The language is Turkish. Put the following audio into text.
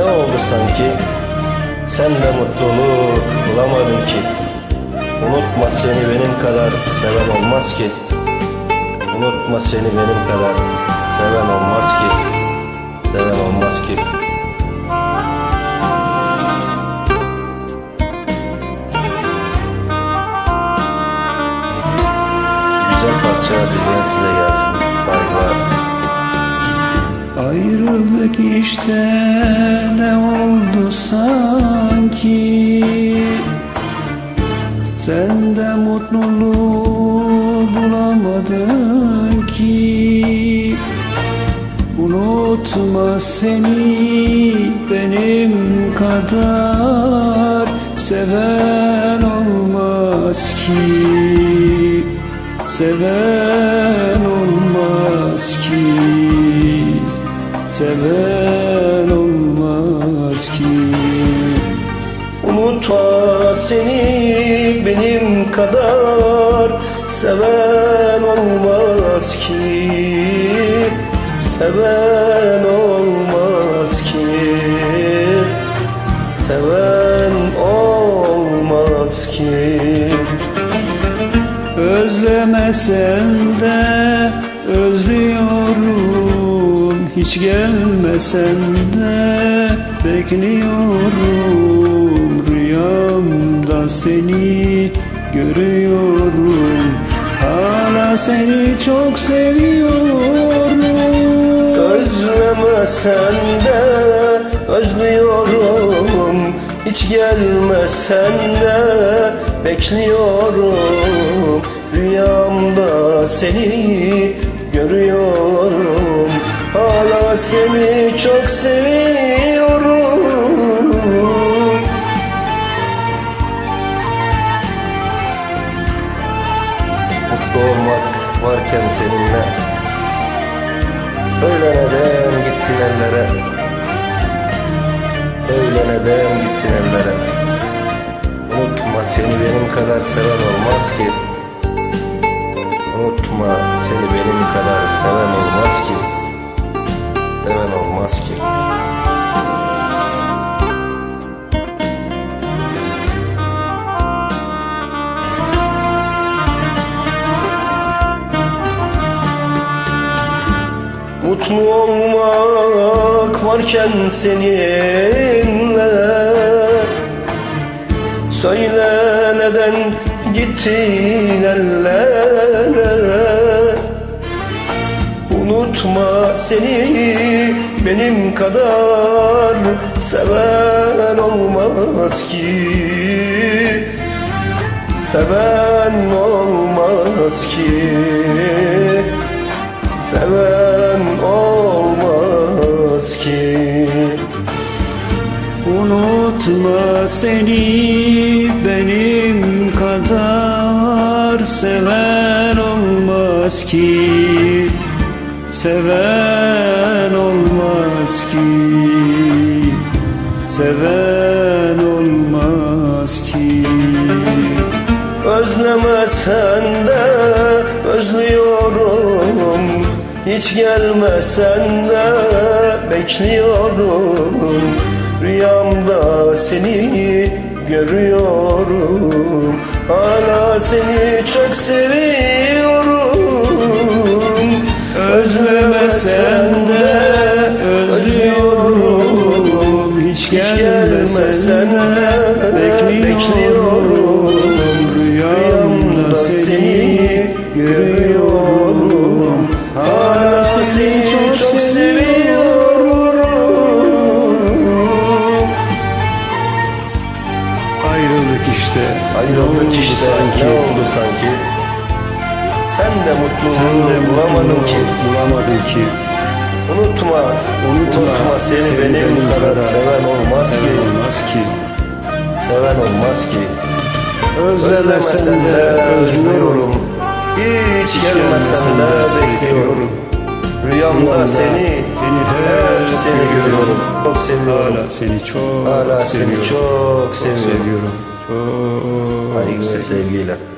Ne oldu sanki? Sen de mutluluk bulamadın ki. Unutma seni benim kadar seven olmaz ki. Unutma seni benim kadar seven olmaz ki. Seven olmaz ki. Güzel parça bizden size gelsin. Saygılar. Ayrıldık işte ne oldu sanki? Sen de mutluluğu bulamadın ki. Unutma seni benim kadar Seven olmaz ki. Seven olmaz ki Seven olmaz ki. Unutma seni benim kadar seven olmaz ki. Seven olmaz ki. Seven olmaz ki. Özlemesen de özlüyorum Hiç gelmesen de bekliyorum Rüyamda seni görüyorum. Hala seni çok seviyorum. Özlemesen de özlüyorum. Hiç gelmesen de bekliyorum. Rüyamda seni görüyorum Seni çok seviyorum. Mutlu olmak varken seninle Öyle neden gittin ellere Öyle neden gittin ellere Unutma seni benim kadar seven olmaz ki. Unutma seni benim kadar seven olmaz ki Seven olmaz ki. Mutlu olmak varken seninle Söyle neden gittin ellere Unutma seni benim kadar seven olmaz ki. Seven olmaz ki. Seven olmaz ki. Unutma seni benim kadar seven olmaz ki Seven olmaz ki. Seven olmaz ki. Özlemesen de özlüyorum. Hiç gelmesen de bekliyorum. Rüyamda seni görüyorum. Hala seni çok seviyorum Özlemesen de özlüyorum. Hiç gelmesen de bekliyorum. Rüyamda seni görüyorum. Hala seni çok seviyorum. Ayrıldık işte. Ayrıldık işte. sanki? Ne oldu sanki Sen de mutluluğu Sen de bulamadın ki. Bulamadın ki. Unutma, Unutma, unutma seni, seni benim, benim kadar, kadar seven olmaz ki. Olmaz ki. Seven olmaz ki. Özlemesen de özlüyorum. Hiç gelmesen de bekliyorum. Rüyamda seni, seni hep seni görüyorum. Çok seviyorum. Hala seni çok Hala seni çok seviyorum. Çok güzel seviyorum. sevgiyle